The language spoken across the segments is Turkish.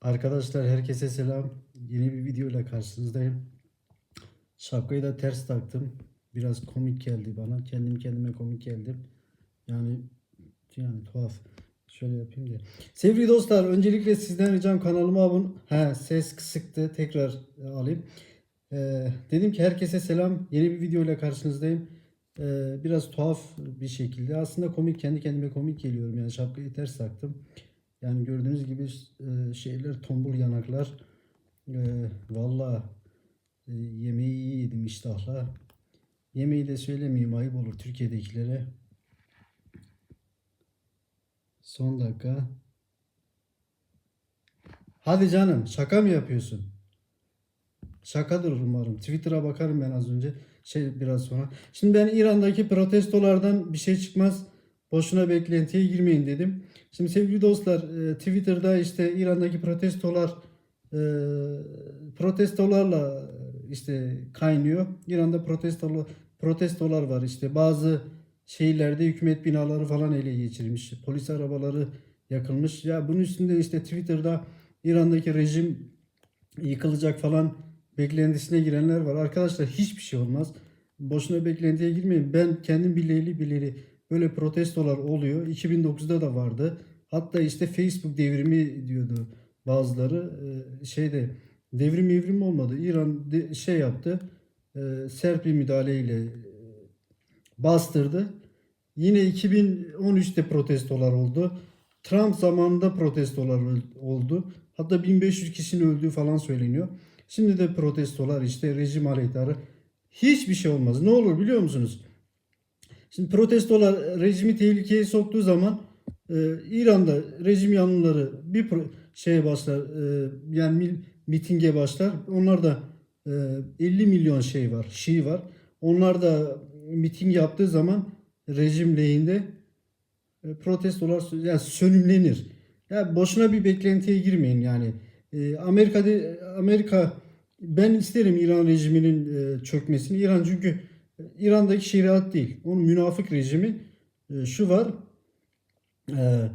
Arkadaşlar herkese selam. Yeni bir video ile karşınızdayım. Şapkayı da ters taktım. Biraz komik geldi bana. Kendim kendime komik geldim. Yani yani tuhaf. Şöyle yapayım da. Sevgili dostlar, öncelikle sizden ricam kanalıma abone. He, ses kısıktı. Tekrar e, alayım. Ee, dedim ki herkese selam. Yeni bir video ile karşınızdayım. Ee, biraz tuhaf bir şekilde. Aslında komik, kendi kendime komik geliyorum. Yani şapkayı ters taktım. Yani gördüğünüz gibi e, şeyler tombul yanaklar. E, Valla e, yemeği iyi yedim iştahla. Yemeği de söylemeyeyim ayıp olur Türkiye'dekilere. Son dakika. Hadi canım şaka mı yapıyorsun? Şakadır umarım. Twitter'a bakarım ben az önce. Şey biraz sonra. Şimdi ben İran'daki protestolardan bir şey çıkmaz. Boşuna beklentiye girmeyin dedim. Şimdi sevgili dostlar e, Twitter'da işte İran'daki protestolar e, protestolarla e, işte kaynıyor. İran'da protestolar protestolar var işte bazı şehirlerde hükümet binaları falan ele geçirilmiş. Polis arabaları yakılmış. Ya bunun üstünde işte Twitter'da İran'daki rejim yıkılacak falan beklentisine girenler var. Arkadaşlar hiçbir şey olmaz. Boşuna beklentiye girmeyin. Ben kendim bileli bileli böyle protestolar oluyor. 2009'da da vardı. Hatta işte Facebook devrimi diyordu bazıları. Ee, şeyde devrim evrim olmadı. İran şey yaptı. E, sert bir müdahaleyle bastırdı. Yine 2013'te protestolar oldu. Trump zamanında protestolar oldu. Hatta 1500 kişinin öldüğü falan söyleniyor. Şimdi de protestolar işte rejim aleyhtarı. Hiçbir şey olmaz. Ne olur biliyor musunuz? Şimdi protestolar rejimi tehlikeye soktuğu zaman e, İran'da rejim yanlıları bir şeye başlar e, yani mitinge başlar. Onlar da e, 50 milyon şey var, Şii var. Onlar da miting yaptığı zaman rejim lehinde e, protestolar yani sönümlenir. Ya boşuna bir beklentiye girmeyin yani. E, Amerika'da Amerika ben isterim İran rejiminin e, çökmesini. İran çünkü İran'daki şeriat değil. Onun münafık rejimi e, şu var. E,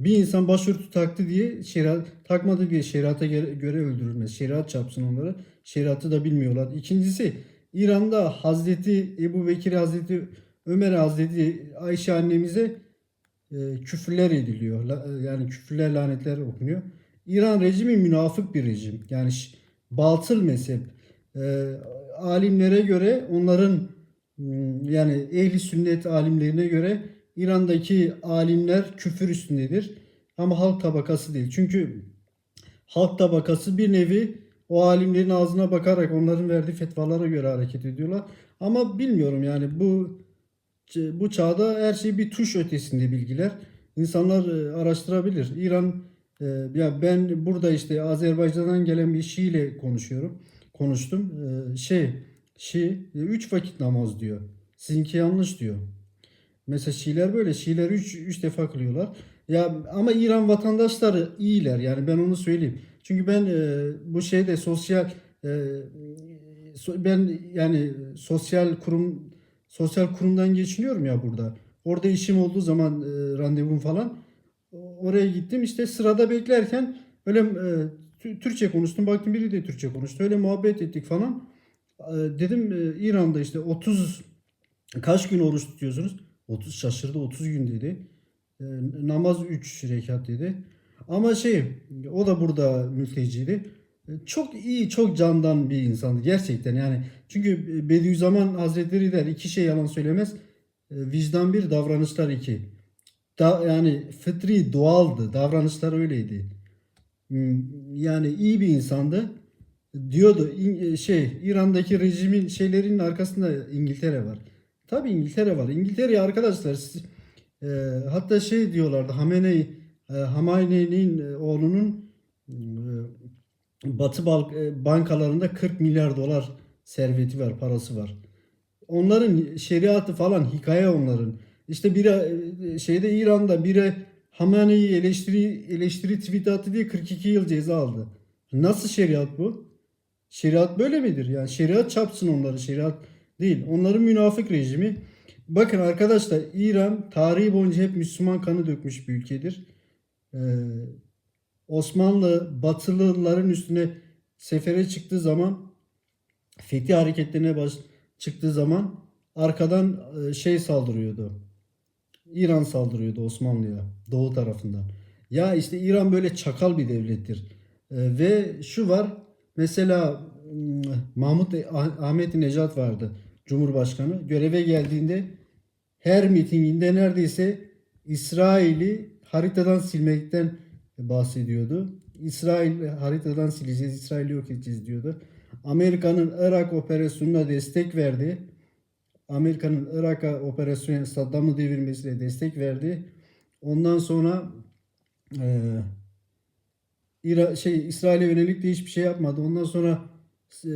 bir insan başörtü taktı diye şeriat takmadı diye şeriata göre, öldürülmez. Şeriat çarpsın onları. Şeriatı da bilmiyorlar. İkincisi İran'da Hazreti Ebu Bekir Hazreti Ömer Hazreti Ayşe annemize e, küfürler ediliyor. Yani küfürler lanetler okunuyor. İran rejimi münafık bir rejim. Yani batıl mezhep. E, alimlere göre onların yani ehli sünnet alimlerine göre İran'daki alimler küfür üstündedir. Ama halk tabakası değil. Çünkü halk tabakası bir nevi o alimlerin ağzına bakarak onların verdiği fetvalara göre hareket ediyorlar. Ama bilmiyorum yani bu bu çağda her şey bir tuş ötesinde bilgiler. İnsanlar e, araştırabilir. İran e, ya ben burada işte Azerbaycan'dan gelen bir Şii ile konuşuyorum. Konuştum. E, şey Şii 3 vakit namaz diyor. Sizinki yanlış diyor. Mesela Şiiler böyle. Şiiler 3 3 defa kılıyorlar. Ya ama İran vatandaşları iyiler yani ben onu söyleyeyim. Çünkü ben e, bu şeyde sosyal e, so- ben yani sosyal kurum sosyal kurumdan geçiniyorum ya burada. Orada işim olduğu zaman e, randevum falan oraya gittim işte sırada beklerken öyle e, Tü- Türkçe konuştum. Baktım biri de Türkçe konuştu. Öyle muhabbet ettik falan. E, dedim e, İran'da işte 30 kaç gün oruç tutuyorsunuz? 30 şaşırdı 30 gün dedi. E, namaz 3 rekat dedi. Ama şey o da burada mülteciydi. E, Çok iyi, çok candan bir insandı gerçekten yani. Çünkü Bediüzzaman Hazretleri der iki şey yalan söylemez. E, Vicdan bir, davranışlar iki. Da, yani fıtri, doğaldı. Davranışlar öyleydi. Hmm, Yani iyi bir insandı. Diyordu İng- şey İran'daki rejimin şeylerinin arkasında İngiltere var. Tabii İngiltere var. İngiltere arkadaşlar siz- e, hatta şey diyorlardı Hamenei e, e, oğlunun e, Batı Balk- e, bankalarında 40 milyar dolar serveti var, parası var. Onların şeriatı falan hikaye onların. İşte biri e, şeyde İran'da biri Hamenei'yi eleştiri eleştiri tweet attı diye 42 yıl ceza aldı. Nasıl şeriat bu? Şeriat böyle midir? Yani şeriat çarpsın onları, şeriat değil. Onların münafık rejimi. Bakın arkadaşlar İran tarihi boyunca hep Müslüman kanı dökmüş bir ülkedir. Ee, Osmanlı Batılıların üstüne sefere çıktığı zaman Fethi hareketlerine baş çıktığı zaman arkadan e, şey saldırıyordu. İran saldırıyordu Osmanlı'ya doğu tarafından. Ya işte İran böyle çakal bir devlettir. E, ve şu var mesela mm, Mahmut Ah- Ahmet Necat vardı Cumhurbaşkanı. Göreve geldiğinde her mitinginde neredeyse İsrail'i haritadan silmekten bahsediyordu. İsrail haritadan sileceğiz, İsrail'i yok edeceğiz diyordu. Amerika'nın Irak operasyonuna destek verdi. Amerika'nın Irak'a operasyonu Saddam'ı devirmesine destek verdi. Ondan sonra eee İra, şey İsrail'e yönelik de hiçbir şey yapmadı. Ondan sonra e,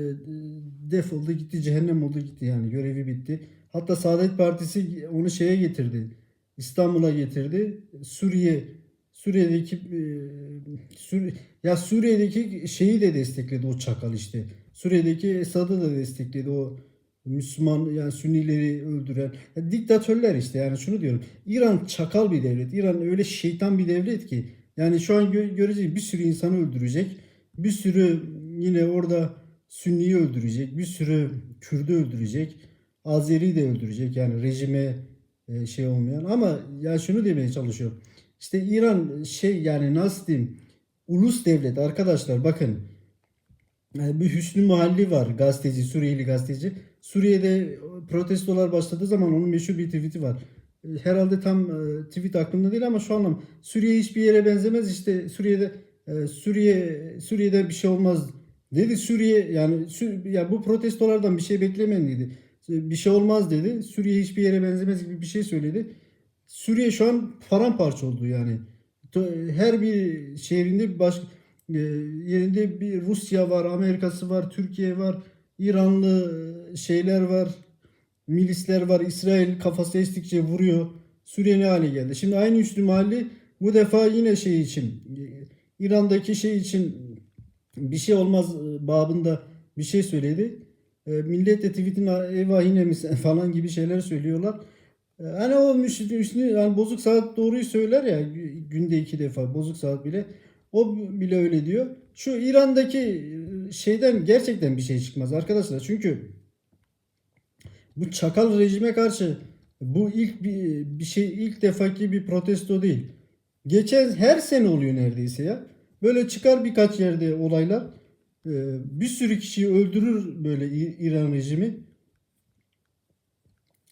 defoldu gitti cehennem oldu gitti yani görevi bitti. Hatta Saadet Partisi onu şeye getirdi. İstanbul'a getirdi. Suriye Suriye'deki e, Sür, ya Suriye'deki şeyi de destekledi o çakal işte. Suriye'deki Esad'ı da destekledi o Müslüman yani Sünnileri öldüren ya diktatörler işte yani şunu diyorum. İran çakal bir devlet. İran öyle şeytan bir devlet ki yani şu an gö- göreceğiz bir sürü insanı öldürecek. Bir sürü yine orada Sünniyi öldürecek. Bir sürü Kürdü öldürecek. Azeri de öldürecek yani rejime e, şey olmayan ama ya şunu demeye çalışıyorum. İşte İran şey yani nasıl diyeyim ulus devlet arkadaşlar bakın e, bir Hüsnü Muhalli var gazeteci Suriyeli gazeteci. Suriye'de protestolar başladığı zaman onun meşhur bir tweet'i var. Herhalde tam e, tweet aklımda değil ama şu anlam Suriye hiçbir yere benzemez işte Suriye'de e, Suriye Suriye'de bir şey olmaz dedi Suriye yani ya bu protestolardan bir şey beklemeyin dedi. Bir şey olmaz dedi. Suriye hiçbir yere benzemez gibi bir şey söyledi. Suriye şu an paramparça oldu yani. Her bir şehrinde baş e, yerinde bir Rusya var, Amerika'sı var, Türkiye var, İranlı şeyler var, milisler var. İsrail kafası estikçe vuruyor. Ne hale geldi? Şimdi aynı Üstü Mahalli bu defa yine şey için İran'daki şey için bir şey olmaz e, babında bir şey söyledi. E, millet de tweetin eyvah yine mi sen?" falan gibi şeyler söylüyorlar. E, Hani o Müslü, Müslü- yani bozuk saat doğruyu söyler ya gü- günde iki defa bozuk saat bile. O bile öyle diyor. Şu İran'daki e, şeyden gerçekten bir şey çıkmaz arkadaşlar. Çünkü bu çakal rejime karşı bu ilk bir, bir şey ilk defaki bir protesto değil. Geçen her sene oluyor neredeyse ya. Böyle çıkar birkaç yerde olaylar. e, Bir sürü kişiyi öldürür böyle İran rejimi.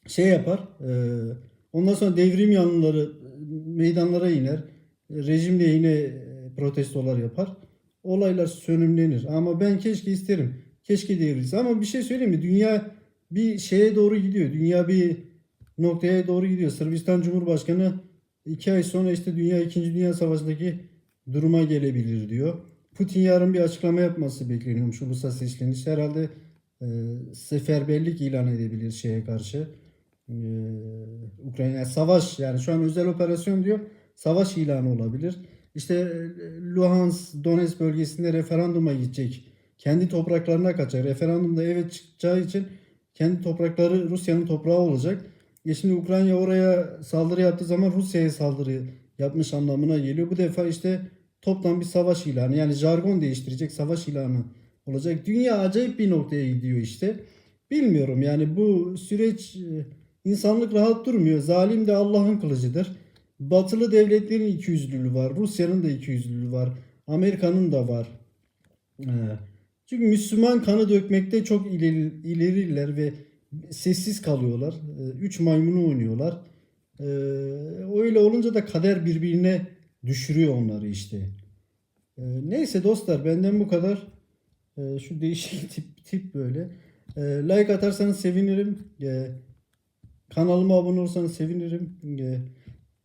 Şey yapar. e, Ondan sonra devrim yanlıları meydanlara iner. Rejim lehine e, protestolar yapar. Olaylar sönümlenir. Ama ben keşke isterim. Keşke devrilse. Ama bir şey söyleyeyim mi? Dünya bir şeye doğru gidiyor. Dünya bir noktaya doğru gidiyor. Sırbistan Cumhurbaşkanı iki ay sonra işte Dünya 2. Dünya Savaşı'ndaki duruma gelebilir diyor. Putin yarın bir açıklama yapması bekleniyormuş ulusal seçilmiş. Herhalde e, seferberlik ilan edebilir şeye karşı. E, Ukrayna savaş yani şu an özel operasyon diyor. Savaş ilanı olabilir. İşte e, Luhansk, Donetsk bölgesinde referanduma gidecek. Kendi topraklarına kaçacak. Referandumda evet çıkacağı için kendi toprakları Rusya'nın toprağı olacak. E şimdi Ukrayna oraya saldırı yaptığı zaman Rusya'ya saldırı yapmış anlamına geliyor. Bu defa işte toptan bir savaş ilanı yani jargon değiştirecek savaş ilanı olacak. Dünya acayip bir noktaya gidiyor işte. Bilmiyorum yani bu süreç e, insanlık rahat durmuyor. Zalim de Allah'ın kılıcıdır. Batılı devletlerin ikiyüzlülüğü var. Rusya'nın da ikiyüzlülüğü var. Amerika'nın da var. Ee, Çünkü Müslüman kanı dökmekte çok ileri, ileriler ve sessiz kalıyorlar. Ee, Üç maymunu oynuyorlar. Ee, Öyle olunca da kader birbirine düşürüyor onları işte. Ee, Neyse dostlar benden bu kadar. Şu değişik tip, tip böyle. Like atarsanız sevinirim. Kanalıma abone olursanız sevinirim.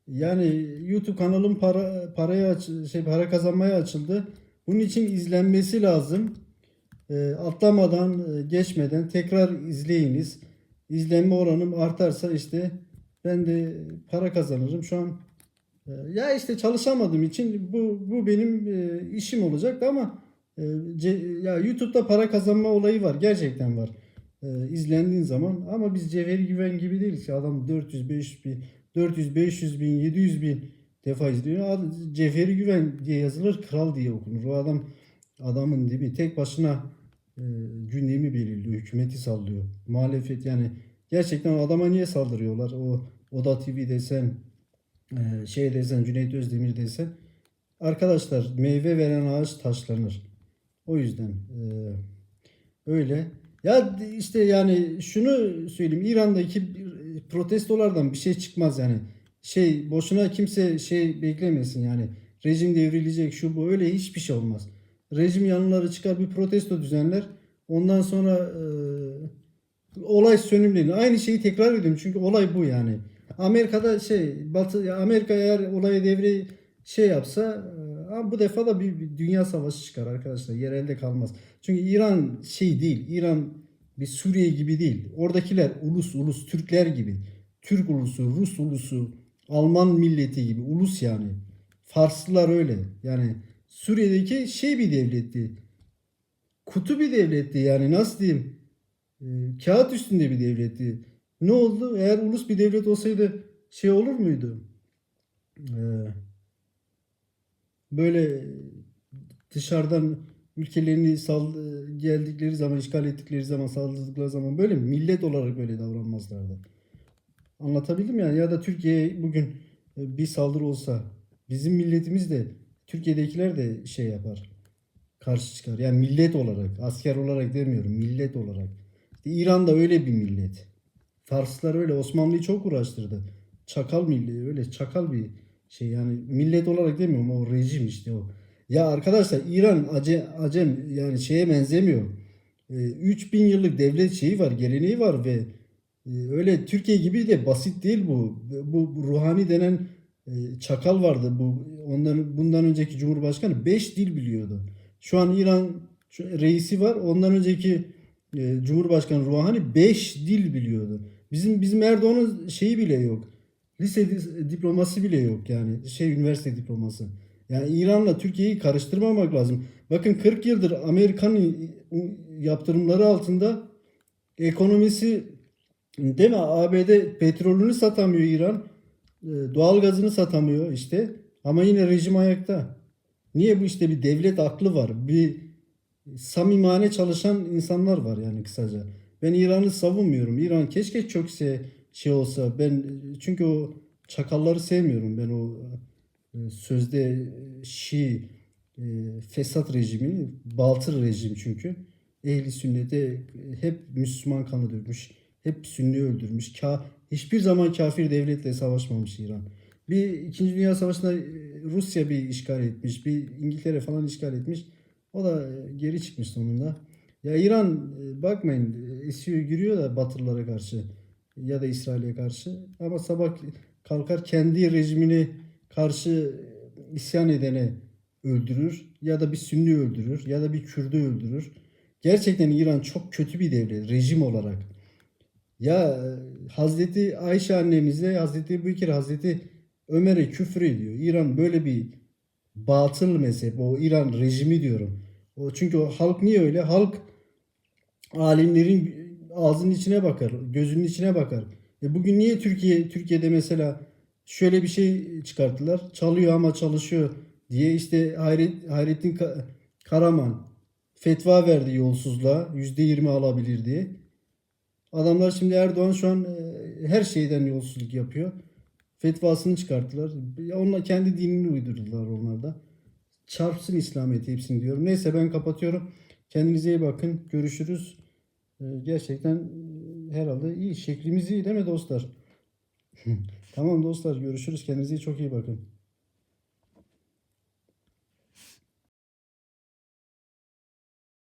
Yani YouTube kanalım para paraya şey para kazanmaya açıldı. Bunun için izlenmesi lazım. Ee, atlamadan, e, geçmeden tekrar izleyiniz. İzlenme oranım artarsa işte ben de para kazanırım. Şu an e, ya işte çalışamadığım için bu bu benim e, işim olacaktı ama e, ce- ya YouTube'da para kazanma olayı var. Gerçekten var. E, izlendiğin zaman ama biz Cevheri Güven gibi değiliz adam 400 500 bin 400 500 bin 700 bin defa izliyorum. Ad- Cevheri Güven diye yazılır, kral diye okunur. O adam adamın dibi tek başına e, gündemi belirliyor, hükümeti sallıyor. Muhalefet yani gerçekten adama niye saldırıyorlar? O Oda TV desen, e, şey desen, Cüneyt Özdemir desen. Arkadaşlar meyve veren ağaç taşlanır. O yüzden e, öyle. Ya işte yani şunu söyleyeyim. İran'daki protestolardan bir şey çıkmaz yani. Şey boşuna kimse şey beklemesin yani. Rejim devrilecek şu bu öyle hiçbir şey olmaz. Rejim yanlıları çıkar bir protesto düzenler. Ondan sonra e, olay sönümlenir. Aynı şeyi tekrar ediyorum çünkü olay bu yani. Amerika'da şey Batı Amerika eğer olaya devre şey yapsa e, bu defa da bir, bir dünya savaşı çıkar arkadaşlar. Yerelde kalmaz. Çünkü İran şey değil. İran bir Suriye gibi değil. Oradakiler ulus ulus Türkler gibi. Türk ulusu, Rus ulusu, Alman milleti gibi ulus yani. Farslılar öyle. Yani Suriye'deki şey bir devletti. Kutu bir devletti yani nasıl diyeyim? Ee, kağıt üstünde bir devletti. Ne oldu? Eğer ulus bir devlet olsaydı şey olur muydu? Ee, böyle dışarıdan ülkelerini sal geldikleri zaman, işgal ettikleri zaman, saldırdıkları zaman böyle mi? millet olarak böyle davranmazlardı. Anlatabildim yani ya da Türkiye'ye bugün bir saldırı olsa bizim milletimiz de Türkiye'dekiler de şey yapar. Karşı çıkar. Yani millet olarak, asker olarak demiyorum, millet olarak. İşte İran da öyle bir millet. Farslar öyle Osmanlı'yı çok uğraştırdı. Çakal milli öyle çakal bir şey yani millet olarak demiyorum o rejim işte o. Ya arkadaşlar İran ace, acem yani şeye benzemiyor. Ee, 3000 yıllık devlet şeyi var, geleneği var ve e, öyle Türkiye gibi de basit değil bu. Bu, bu ruhani denen e, çakal vardı. Bu ondan bundan önceki Cumhurbaşkanı 5 dil biliyordu. Şu an İran reisi var. Ondan önceki e, Cumhurbaşkanı Ruhani 5 dil biliyordu. Bizim bizim Erdoğan'ın şeyi bile yok. Lise di- diploması bile yok yani. Şey üniversite diploması. Yani İran'la Türkiye'yi karıştırmamak lazım. Bakın 40 yıldır Amerika'nın yaptırımları altında ekonomisi değil mi? ABD petrolünü satamıyor İran. E, Doğalgazını satamıyor işte. Ama yine rejim ayakta. Niye bu işte bir devlet aklı var. Bir samimane çalışan insanlar var yani kısaca. Ben İran'ı savunmuyorum. İran keşke çökse şey olsa. Ben çünkü o çakalları sevmiyorum. Ben o e, sözde Şii e, fesat rejimi, batıl rejim çünkü. Ehli sünnete hep Müslüman kanı dökmüş. Hep Sünni öldürmüş. Ka hiçbir zaman kafir devletle savaşmamış İran. Bir İkinci Dünya Savaşı'nda e, Rusya bir işgal etmiş. Bir İngiltere falan işgal etmiş. O da e, geri çıkmış sonunda. Ya İran e, bakmayın esiyor giriyor da Batılılara karşı ya da İsrail'e karşı. Ama sabah kalkar kendi rejimini karşı isyan edene öldürür ya da bir Sünni öldürür ya da bir Kürdü öldürür. Gerçekten İran çok kötü bir devlet rejim olarak. Ya Hazreti Ayşe annemizle Hazreti Ebubekir Hazreti Ömer'e küfür ediyor. İran böyle bir batıl mezhep. O İran rejimi diyorum. O çünkü o halk niye öyle? Halk alimlerin ağzının içine bakar, gözünün içine bakar. E bugün niye Türkiye Türkiye'de mesela şöyle bir şey çıkarttılar. Çalıyor ama çalışıyor diye işte Hayret, Hayrettin Ka- Karaman fetva verdi yolsuzluğa. %20 alabilir diye. Adamlar şimdi Erdoğan şu an e, her şeyden yolsuzluk yapıyor. Fetvasını çıkarttılar. Onlar kendi dinini uydurdular onlar da. Çarpsın İslamiyet hepsini diyorum. Neyse ben kapatıyorum. Kendinize iyi bakın. Görüşürüz. Ee, Gerçekten e, herhalde iyi. Şeklimiz iyi değil mi dostlar? tamam dostlar görüşürüz. Kendinize çok iyi bakın.